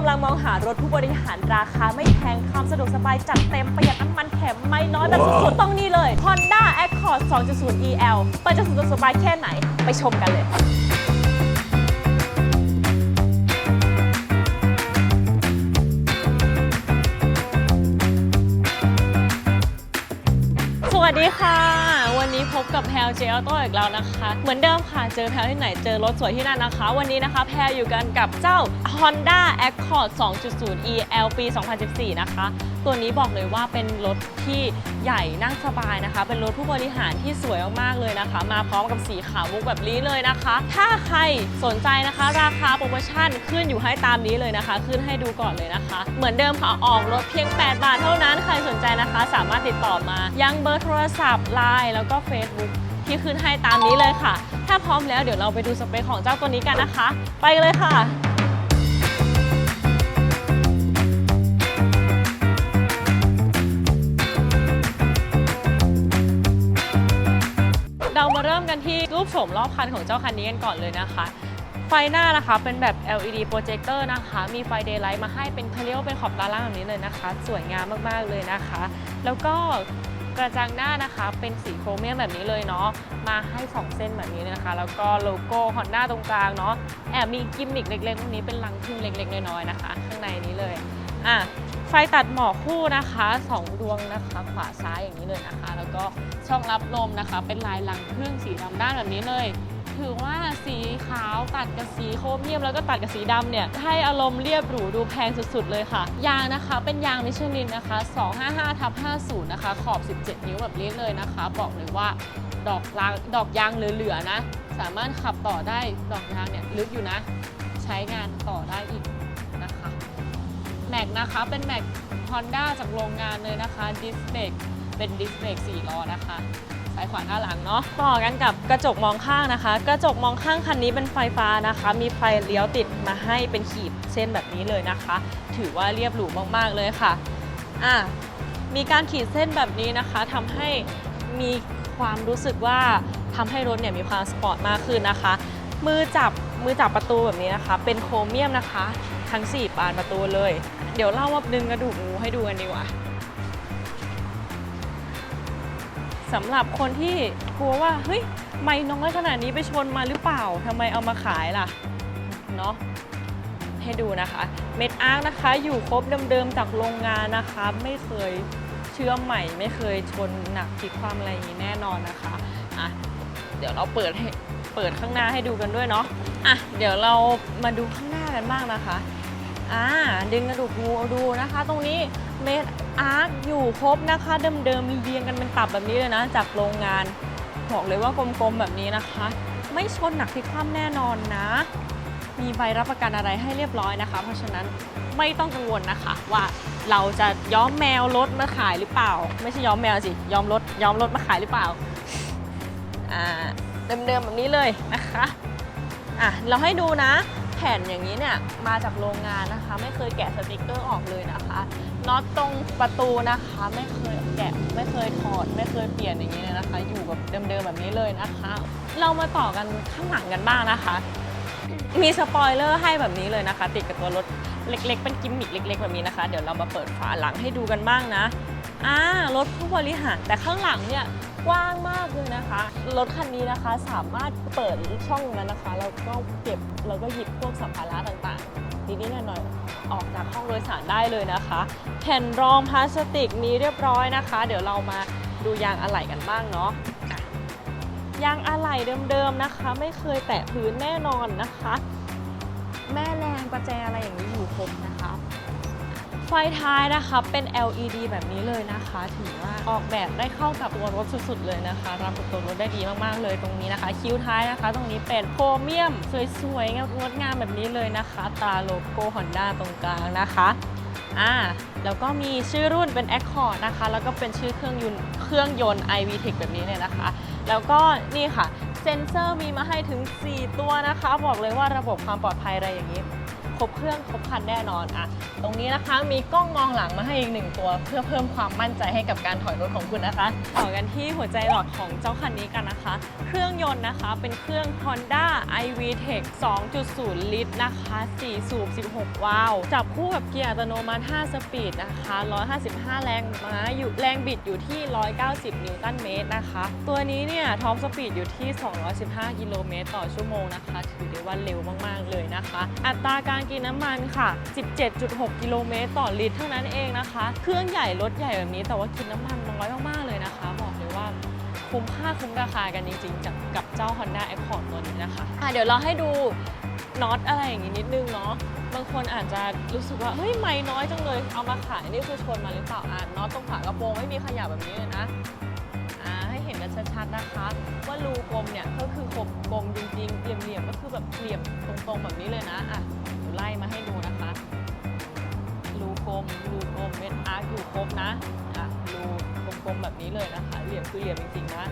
กำลังมองหารถผู้บริหารราคาไม่แพงความสะดวกสบายจัดเต็มประหยัดน้ำมันแถมไม่น้อยแบบสุดๆต้องนี่เลย Honda Accord 2.0 EL มันจะสะดวกสบายแค่ไหนไปชมกันเลยสวัสดีค่ะวันนี้ พบกับแพลเจลโต้อีกแล้วนะคะ เหมือนเดิมค่ะ เจอแพลที่ไหนเจอรถสวยที่นั่นนะคะ วันนี้นะคะแพลอยู่กันกับเจ้า Honda Accord 2.0 EL ปี 2014 นะคะตัวนี้บอกเลยว่าเป็นรถที่ใหญ่นั่งสบายนะคะ เป็นรถผู้บริหารที่สวยมากๆเลยนะคะ มาพร้อมกับสีขาวมุกแบบนี้เลยนะคะ ถ้าใครสนใจนะคะ ราคาโปรโมชั่นขึ้นอยู่ให้ตามนี้เลยนะคะ ขึ้นให้ดูก่อนเลยนะคะ เหมือนเดิมค่ะออกรถเพียง 8 บาทเท่านั้นใครสนใจนะคะ สามารถติดต่อมายังเบอร์โทรศัพท์ไลน์แล้วก็ Facebook ที่ขึ้นให้ตามนี้เลยค่ะ ถ้าพร้อมแล้วเดี๋ยวเราไปดูสเปคของเจ้าตัวนี้กันนะคะ ไปเลยค่ะ มาเริ่มกันที่รูปโฉมรอบคันของเจ้าคันนี้กันก่อนเลยนะคะ ไฟหน้านะคะเป็นแบบ LED โปรเจคเตอร์นะคะ มีไฟ daylight มาให้เป็นเขาเรียกว่าเป็นขอบตาล่างแบบนี้เลยนะคะ สวยงามมากๆเลยนะคะ แล้วก็กระจังหน้านะคะเป็นสีโครเมียมแบบนี้เลยเนาะมาให้ 2 เส้นแบบนี้เลยนะคะ แล้วก็โลโก้ Honda ตรงกลางเนาะแอบมีกิมมิคเล็กๆตรงนี้เป็นรังพึ่งเล็กๆน้อยๆนะคะ ข้างในนี้เลยอะ ไฟตัดหมอกคู่นะคะ2ดวงนะคะขวาซ้ายอย่างนี้เลยนะคะ แล้วก็ช่องรับลมนะคะ เป็นลายรังพึ่งสีดำด้านแบบนี้เลย ถือว่าสีขาวตัดกับสีโครเมียมแล้วก็ตัดกับสีดำเนี่ยให้อารมณ์เรียบหรูดูแพงสุดๆเลยค่ะ ยางนะคะเป็นยางมิชลินนะคะ 255ทับ50 นะคะ ขอบ 17 นิ้วแบบนี้เลยนะคะ บอกเลยว่าดอกลางดอกยางเหลือๆนะ สามารถขับต่อได้ดอกยางเนี่ยลึกอยู่นะ ใช้งานต่อได้อีก แม็กนะคะ เป็นแม็ก Honda จากโรงงานเลยนะคะดิสเบรกเป็นดิสเบรก4ล้อนะคะซ้ายขวาหน้าหลังเนาะต่อกันกับกระจกมองข้างนะคะ กระจกมองข้างคันนี้เป็นไฟฟ้านะคะ มีไฟเลี้ยวติดมาให้เป็นขีดเส้นแบบนี้เลยนะคะ ถือว่าเรียบหรูมากๆเลยค่ะอะมีการขีดเส้นแบบนี้นะคะทำให้มีความรู้สึกว่าทำให้รถเนี่ยมีความสปอร์ตมากขึ้นนะคะ มือจับมือจับประตูแบบนี้นะคะ เป็นโครเมียมนะคะ ทั้ง4บานประตูเลย เดี๋ยวเล่าว่าดึงกระดูกงูให้ดูกันดีกว่าสำหรับคนที่กลัวว่าเฮ้ยไม่น้อยขนาดนี้ไปชนมาหรือเปล่าทำไมเอามาขายล่ะเนาะให้ดูนะคะ เม็ดอาร์คนะคะอยู่ครบเดิมๆจากโรงงานนะคะ ไม่เคยเชื่อมใหม่ไม่เคยชนหนักพลิกความอะไรอย่างนี้แน่นอนนะคะอะเดี๋ยวเราเปิดให้เปิดข้างหน้าให้ดูกันด้วยเนาะอะเดี๋ยวเรามาดูข้างหน้ากันบ้างนะคะ อ่าดึงกระดูกงูดูนะคะ ตรงนี้เมดอาร์คอยู่ครบนะคะเดิมๆเรียงกันเป็นตับแบบนี้เลยนะ จากโรงงานบอกเลยว่ากลมๆแบบนี้นะคะ ไม่ชนหนักพลิกคว่ำแน่นอนนะ มีใบรับประกันอะไรให้เรียบร้อยนะคะ เพราะฉะนั้นไม่ต้องกังวลนะคะ ว่าเราจะย้อมแมวรถมาขายหรือเปล่า ไม่ใช่ย้อมแมวสิย้อมรถย้อมรถมาขายหรือเปล่าอ่าเดิมๆแบบนี้เลยนะคะอะเราให้ดูนะ แผ่นอย่างนี้เนี่ยมาจากโรงงานนะคะ ไม่เคยแกะสติกเกอร์ออกเลยนะคะน็อตตรงประตูนะคะ ไม่เคยแกะไม่เคยถอด ไม่เคยเปลี่ยนอย่างนี้เลยนะคะ อยู่แบบเดิมๆแบบนี้เลยนะคะ เรามาต่อกันข้างหลังกันบ้างนะคะ มีสปอยเลอร์ให้แบบนี้เลยนะคะ ติดกับตัวรถ เล็กๆ เป็นกิมมิคเล็กๆแบบนี้นะคะ เดี๋ยวเรามาเปิดฝาหลังให้ดูกันบ้างนะอ่ารถผู้บริหาร แต่ข้างหลังเนี่ยกว้างมากเลยนะคะ รถคันนี้นะคะสามารถเปิดช่องนั้นนะคะ แล้วก็เก็บแล้วก็หยิบพวกสัมภาระต่างๆนิดๆหน่อยๆออกจากห้องโดยสารได้เลยนะคะ แผ่นรองพลาสติกมีเรียบร้อยนะคะ เดี๋ยวเรามาดูยางอะไหล่กันบ้างเนาะยางอะไหล่เดิมๆนะคะ ไม่เคยแตะพื้นแน่นอนนะคะ แม่แรงประแจอะไรอย่างนี้อยู่ครบนะคะ ไฟท้ายนะคะเป็น LED แบบนี้เลยนะคะ ถือว่าออกแบบได้เข้ากับตัวรถสุดๆ เลยนะคะรับกับตัวรถได้ดีมากๆเลยตรงนี้นะคะ คิ้วท้ายนะคะ ตรงนี้เป็นโครเมียม สวยๆงดงามแบบนี้เลยนะคะตาโลโก้ Honda ตรงกลางนะคะอ่าแล้วก็มีชื่อรุ่นเป็น Accord นะคะ แล้วก็เป็นชื่อเครื่องยนต์เครื่องยนต์ iVTEC แบบนี้เลยนะคะ แล้วก็นี่ค่ะ เซ็นเซอร์มีมาให้ถึง 4 ตัวนะคะ บอกเลยว่าระบบความปลอดภัยอะไรอย่างนี้ ครบเครื่องครบคันแน่นอนอะตรงนี้นะคะมีกล้องมองหลังมาให้อีกหนึ่งตัว เพื่อเพิ่มความมั่นใจให้กับการถอยรถของคุณนะคะ ต่อกันที่หัวใจหลักของเจ้าคันนี้กันนะคะ เครื่องยนต์นะคะเป็นเครื่อง Honda iVTEC 2.0 ลิตรนะคะ4สูบ16 วาล์วจับคู่กับเกียร์อัตโนมัติ 5 สปีดนะคะ 155 แรงม้าอยู่แรงบิดอยู่ที่ 190 นิวตันเมตรนะคะ ตัวนี้เนี่ยท็อปสปีดอยู่ที่ 215 กิโลเมตรต่อชั่วโมงนะคะ ถือได้ว่าเร็วมาก ๆ เลยนะคะ อัตราการกินน้ำมันค่ะ 17.6 กิโลเมตรต่อลิตรเท่านั้นเองนะคะ เครื่องใหญ่รถใหญ่แบบนี้แต่ว่ากินน้ำมันน้อยมากๆเลยนะคะ บอกเลยว่าคุ้มค่าคุ้มราคากันจริงๆจากกับเจ้า Honda Accord ตัวนี้นะคะะเดี๋ยวเราให้ดูน็อตอะไรอย่างงี้นิดนึงเนาะบางคนอาจจะรู้สึกว่าเฮ้ยไม่น้อยจังเลย เอามาขายนี่คือชนมาหรือเปล่าอะน็อตตรงฝากระโปรงไม่มีขยับแบบนี้เลยนะอ่าให้เห็นกันชัดๆนะคะ ว่ารูกลมเนี่ยก็คือคมกลมจริงๆเหลี่ยมๆก็คือแบบเหลี่ยมตรงๆแบบนี้เลยนะอะ ไล่มาให้ดูนะคะรูกลมรูกลมเม็ดอาร์คอยู่ครบนะอะรูกลมๆแบบนี้เลยนะคะเหลี่ยมคือเหลี่ยมจริงๆนะ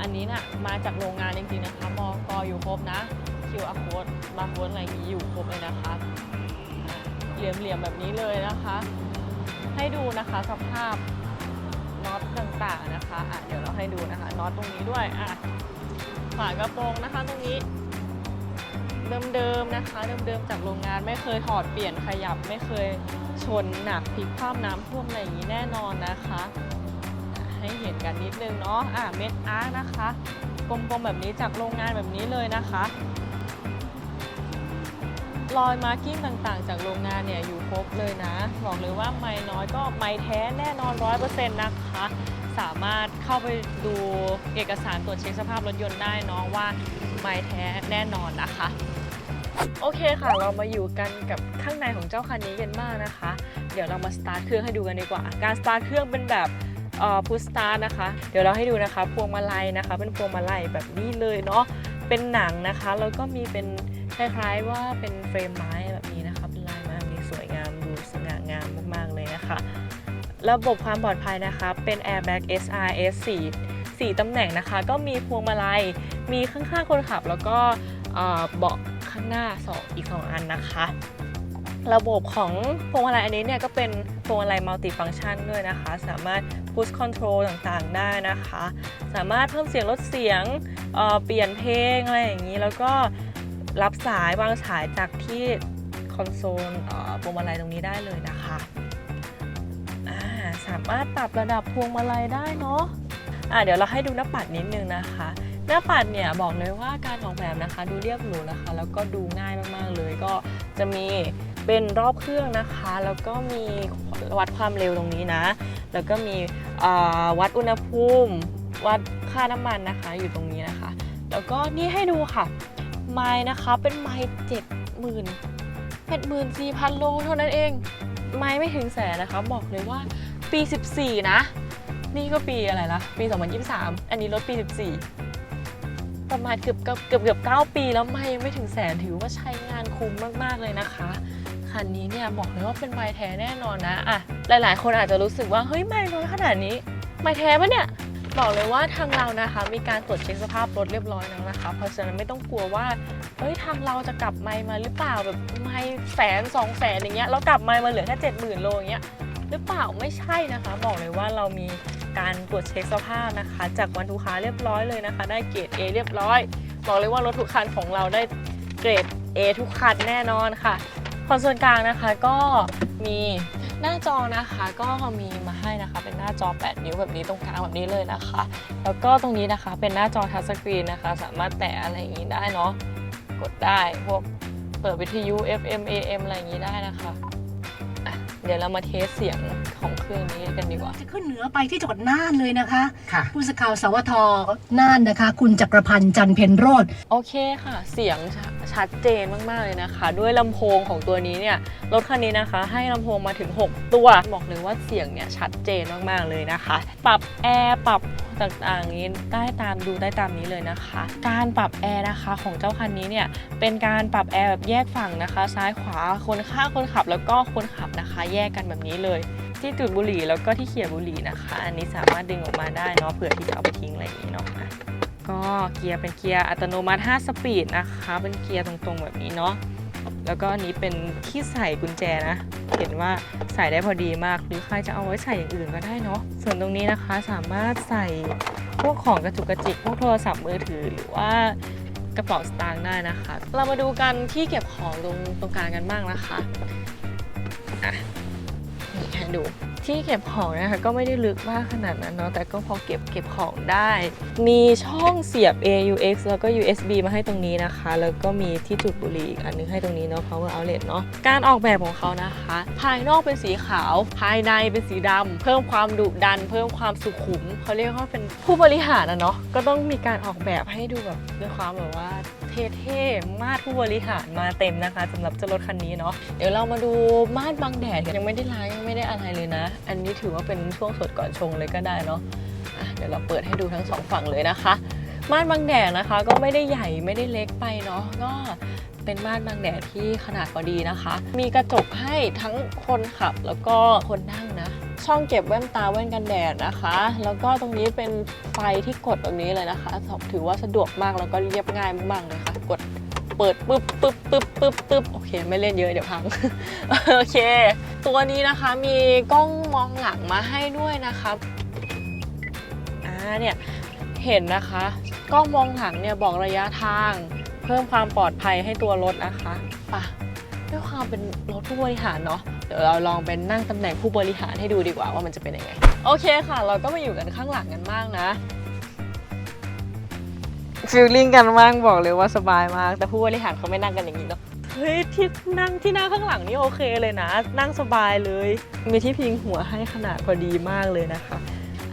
อันนี้น่ะมาจากโรงงานจริงๆนะคะมอกอยู่ครบนะ QR code มาโค้ดอะไรนี้อยู่ครบเลยนะคะอะเหลี่ยมๆแบบนี้เลยนะคะ ให้ดูนะคะสภาพน็อตต่างๆนะคะอะเดี๋ยวเราให้ดูนะคะน็อตตรงนี้ด้วยอะฝากระโปรงนะคะตรงนี้ เดิมๆนะคะ เดิมๆจากโรงงานไม่เคยถอดเปลี่ยนขยับ ไม่เคยชนหนักพลิกคว่ำน้ำท่วมอะไรอย่างนี้แน่นอนนะคะ ให้เห็นกันนิดนึงเนาะอะเม็ดอาร์นะคะ กลมๆแบบนี้จากโรงงานแบบนี้เลยนะคะรอยมาร์กิ้งต่างๆ จากโรงงานเนี่ยอยู่ครบเลยนะ บอกเลยว่าไม่น้อยก็ไม่แท้แน่นอน100%นะคะ สามารถเข้าไปดูเอกสารตรวจเช็คสภาพรถยนต์ได้เนาะว่าไม่แท้แน่นอนนะคะ โอเคค่ะ เรามาอยู่กันกับข้างในของเจ้าคันนี้กันบ้างนะคะ เดี๋ยวเรามาสตาร์ทเครื่องให้ดูกันดีกว่า การสตาร์ทเครื่องเป็นแบบพุชสตาร์นะคะ เดี๋ยวเราให้ดูนะคะ พวงมาลัยนะคะ เป็นพวงมาลัยแบบนี้เลยเนาะ เป็นหนังนะคะ แล้วก็มีเป็นคล้ายๆว่าเป็นเฟรมไม้แบบนี้นะคะ เป็นลายไม้แบบนี้สวยงามดูสง่างามมากๆเลยนะคะ ระบบความปลอดภัยนะคะเป็น Airbag SRS 4 4ตำแหน่งนะคะ ก็มีพวงมาลัย มีข้างๆคนขับ แล้วก็เบาะข้างหน้าสองอีก 2 อันนะคะ ระบบของพวงมาลัยอันนี้เนี่ยก็เป็นพวงมาลัยมัลติฟัง c t ชันด้วยนะคะ สามารถ push control ต่างๆได้นะคะ สามารถเพิ่มเสียงลดเสียงเเปลี่ยนเพลงอะไรอย่างนี้ แล้วก็รับสายวางสายจากที่คอนโซลพวงมาลัยตรงนี้ได้เลยนะคะ สามารถปรับระดับพวงมาลัยได้เนาะอ่าเดี๋ยวเราให้ดูหน้าปัดนิดนึงนะคะ หน้าปัดเนี่ยบอกเลยว่าการออกแบบนะคะ ดูเรียบหรูนะคะ แล้วก็ดูง่ายมากๆเลยก็จะมีเป็นรอบเครื่องนะคะ แล้วก็มีวัดความเร็วตรงนี้นะ แล้วก็มีวัดอุณหภูมิ วัดค่าน้ำมันนะคะอยู่ตรงนี้นะคะ แล้วก็นี่ให้ดูค่ะ ไม้นะคะเป็นไม้เจ็ดหมื่นเจ็ดหมื่นสี่พันโลเท่านั้นเอง ไม้ไม่ถึงแสนนะคะ บอกเลยว่า ปี 14 นะ นี่ก็ปีอะไรละปี 2023 อันนี้รถปี 14 ประมาณเกือบเกือบเกือบเกือบ9ปีแล้วไม่ยังไม่ถึงแสนถือว่าใช้งานคุ้มมาก ๆ เลยนะคะ คันนี้เนี่ยบอกเลยว่าเป็นไม้แท้แน่นอนนะอะหลาย ๆ คนอาจจะรู้สึกว่า เฮ้ย ไม่น้อยขนาดนี้ ไม้แท้ปะเนี่ยบอกเลยว่าทางเรานะคะมีการตรวจเช็คสภาพรถเรียบร้อยแล้วนะคะ เพราะฉะนั้นไม่ต้องกลัวว่าเฮ้ยทางเราจะกลับไมมาหรือเปล่าแบบไม้แสนสองแสนอย่างเงี้ยแล้วกลับไมมาเหลือแค่เจ็ดหมื่นโลอย่างเงี้ย หรือเปล่าไม่ใช่นะคะ บอกเลยว่าเรามีการตรวจเช็คสภาพนะคะ จากวันทุกค้าเรียบร้อยเลยนะคะ ได้เกรด A เรียบร้อย บอกเลยว่ารถทุกคันของเราได้เกรด A ทุกคันแน่นอนค่ะคอนโซลกลางนะคะก็มีหน้าจอนะคะก็มีมาให้นะคะเป็นหน้าจอ 8 นิ้วแบบนี้ตรงกลางแบบนี้เลยนะคะ แล้วก็ตรงนี้นะคะเป็นหน้าจอทัชสกรีนนะคะ สามารถแตะอะไรอย่างนี้ได้เนาะกดได้พวกเปิดวิทยุ FM AM อะไรอย่างนี้ได้นะคะอะ เดี๋ยวเรามาเทสเสียงของเครื่องนี้กันดีกว่า จะขึ้นเหนือไปที่จังหวัดน่านเลยนะคะค่ะ ผู้สื่อข่าวสวทน่านนะคะ คุณจักรพันธ์จันเพนโรธโอเคค่ะ เสียงชชัดเจนมาก ๆ เลยนะคะ ด้วยลำโพงของตัวนี้เนี่ยรถคันนี้นะคะ ให้ลำโพงมาถึง 6 ตัว บอกเลยว่าเสียงเนี่ยชัดเจนมาก ๆ เลยนะคะ ปรับแอร์ปรับ ต่างๆนี้ได้ตามดูได้ตามนี้เลยนะคะ การปรับแอร์นะคะของเจ้าคันนี้เนี่ยเป็นการปรับแอร์แบบแยกฝั่งนะคะ ซ้ายขวาคนข้างคนขับแล้วก็คนขับนะคะ แยกกันแบบนี้เลย ที่จุดบุหรี่แล้วก็ที่เขี่ยบุหรี่นะคะ อันนี้สามารถดึงออกมาได้เนาะเผื่อที่จะเอาไปทิ้งอะไรอย่างนี้เนาะอะก็เกียร์เป็นเกียร์อัตโนมัติ 5 สปีดนะคะ เป็นเกียร์ตรงๆแบบนี้เนาะแล้วก็อันนี้เป็นที่ใส่กุญแจนะ เห็นว่าใส่ได้พอดีมาก หรือใครจะเอาไว้ใส่อย่างอื่นก็ได้เนาะส่วนตรงนี้นะคะสามารถใส่พวกของกระจุกกระจิกพวกโทรศัพท์มือถือหรือว่ากระเป๋าสตางค์ได้นะคะ เรามาดูกันที่เก็บของตรงตรงกลางกันบ้างนะคะอะนี่ให้ดู ที่เก็บของนะคะก็ไม่ได้ลึกมากขนาดนั้นเนาะแต่ก็พอเก็บเก็บของได้ มีช่องเสียบ AUX แล้วก็ USB มาให้ตรงนี้นะคะ แล้วก็มีที่จุดบุหรี่อีกอันนึงให้ตรงนี้เนาะ power outlet เนาะการออกแบบของเขานะคะ ภายนอกเป็นสีขาว ภายในเป็นสีดำเพิ่มความดุดัน เพิ่มความสุขุมเขาเรียกว่าเป็นผู้บริหารนะเนาะก็ต้องมีการออกแบบให้ดูแบบด้วยความแบบว่าเท่ๆมาดผู้บริหารมาเต็มนะคะสำหรับเจ้ารถคันนี้เนาะเดี๋ยวเรามาดูมาดบังแดดยังไม่ได้ล้างยังไม่ได้อะไรเลยนะอันนี้ถือว่าเป็นช่วงสดก่อนชงเลยก็ได้เนาะะเดี๋ยวเราเปิดให้ดูทั้งสองฝั่งเลยนะคะ ม่านบังแดดนะคะ ก็ไม่ได้ใหญ่ไม่ได้เล็กไปเนาะก็เป็นม่านบังแดดที่ขนาดพอดีนะคะ มีกระจกให้ทั้งคนขับแล้วก็คนนั่งนะ ช่องเก็บแว่นตาแว่นกันแดดนะคะ แล้วก็ตรงนี้เป็นไฟที่กดตรงนี้เลยนะคะถือว่าสะดวกมากแล้วก็เรียบง่ายมากๆเลยค่ะ กด เปิดปึ๊บปึ๊บปึ๊บปึ๊บปึ๊บโอเค ไม่เล่นเยอะเดี๋ยวพัง โอเค ตัวนี้นะคะมีกล้องมองหลังมาให้ด้วยนะคะอ่าเนี่ยเห็นนะคะกล้องมองหลังเนี่ยบอกระยะทาง เพิ่มความปลอดภัยให้ตัวรถนะคะไปะด้วยความเป็นรถผู้บริหารเนาะเดี๋ยวเราลองเป็นนั่งตำแหน่งผู้บริหารให้ดูดีกว่าว่ามันจะเป็นยังไง โอเคค่ะ เราก็มาอยู่กันข้างหลังกันมากนะ ฟิลลิ่งกันมากบอกเลยว่าสบายมาก แต่ผู้บริหารเขาไม่นั่งกันอย่างนี้เนาะเฮ้ยที่นั่งที่นั่งข้างหลังนี่โอเคเลยนะ นั่งสบายเลย มีที่พิงหัวให้ขนาดพอดีมากเลยนะคะ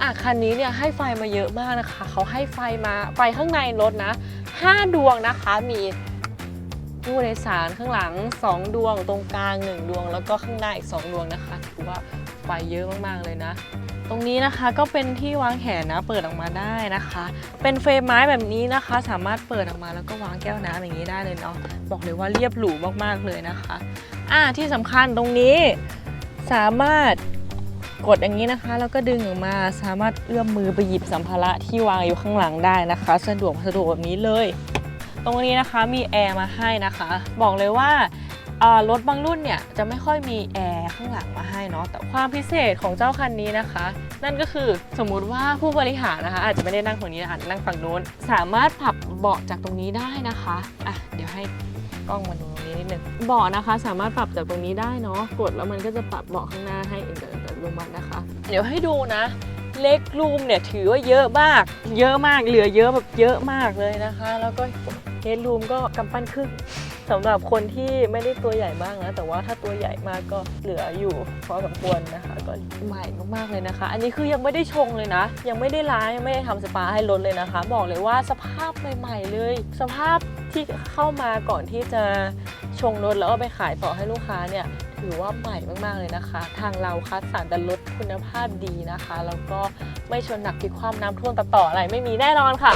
อะคันนี้เนี่ยให้ไฟมาเยอะมากนะคะ เขาให้ไฟมาไฟข้างในรถนะ 5 ดวงนะคะมีผู้โดยสารข้างหลัง 2 ดวงตรงกลาง 1 ดวง แล้วก็ข้างหน้าอีก 2 ดวงนะคะถือว่าไฟเยอะมากๆเลยนะ ตรงนี้นะคะก็เป็นที่วางแขนนะเปิดออกมาได้นะคะ เป็นเฟรมไม้แบบนี้นะคะ สามารถเปิดออกมาแล้วก็วางแก้วน้ำอย่างนี้ได้เลยเนาะบอกเลยว่าเรียบหรูมากๆเลยนะคะอะที่สำคัญตรงนี้สามารถกดอย่างนี้นะคะ แล้วก็ดึงออกมาสามารถเอื้อมมือไปหยิบสัมภาระที่วางอยู่ข้างหลังได้นะคะ สะดวกสะดวกแบบนี้เลย ตรงนี้นะคะมีแอร์มาให้นะคะ บอกเลยว่ารถบางรุ่นเนี่ยจะไม่ค่อยมีแอร์ ข้างหลังมาให้เนาะแต่ความพิเศษของเจ้าคันนี้นะคะ นั่นก็คือสมมุติว่าผู้บริหารนะคะ อาจจะไม่ได้นั่งฝั่งนี้อาจจะนั่งฝั่งนู้น สามารถปรับเบาะจากตรงนี้ได้นะคะอะเดี๋ยวให้กล้องมาดูตรงนี้นิดนึงเบาะนะคะ สามารถปรับจากตรงนี้ได้เนาะกดแล้วมันก็จะปรับเบาะข้างหน้าให้เองอัตโนมัตินะคะ เดี๋ยวให้ดูนะเล็กรูมเนี่ยถือว่าเยอะมาก เยอะมากเหลือเยอะแบบเยอะมากเลยนะคะ แล้วก็เฮดรูมก็กำปั้นครึ่ง สำหรับคนที่ไม่ได้ตัวใหญ่มากนะ แต่ว่าถ้าตัวใหญ่มากก็เหลืออยู่พอสมควรนะคะ ก็ใหม่มากๆเลยนะคะ อันนี้คือยังไม่ได้ชงเลยนะ ยังไม่ได้ล้างยังไม่ได้ทำสปาให้รถเลยนะคะ บอกเลยว่าสภาพใหม่ๆเลย สภาพที่เข้ามาก่อนที่จะชงรถแล้วเอาไปขายต่อให้ลูกค้าเนี่ยถือว่าใหม่มากๆเลยนะคะ ทางเราคัดสรรแต่รถคุณภาพดีนะคะ แล้วก็ไม่ชนหนักพลิกความน้ำท่วมตะต่ออะไรไม่มีแน่นอนค่ะ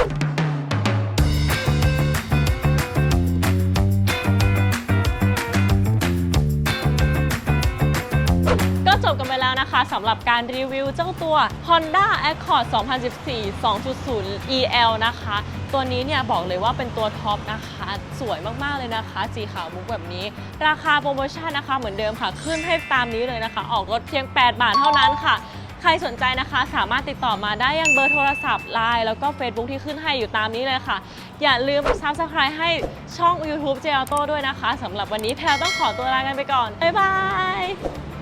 แล้วนะคะสำหรับการรีวิวเจ้าตัว Honda Accord 2014 2.0 EL นะคะ ตัวนี้เนี่ยบอกเลยว่าเป็นตัวท็อปนะคะ สวยมากๆเลยนะคะ สีขาวมุกแบบนี้ ราคาโปรโมชั่นนะคะเหมือนเดิมค่ะ ขึ้นให้ตามนี้เลยนะคะ ออกรถเพียง 8 บาทเท่านั้นค่ะใครสนใจนะคะสามารถติดต่อมาได้ยังเบอร์โทรศัพท์ไลน์แล้วก็ Facebook ที่ขึ้นให้อยู่ตามนี้เลยค่ะ อย่าลืม Subscribe ให้ช่อง YouTube j a u t o ด้วยนะคะสำหรับวันนี้แพลต้องขอตัวลากันไปก่อน บ๊ายบาย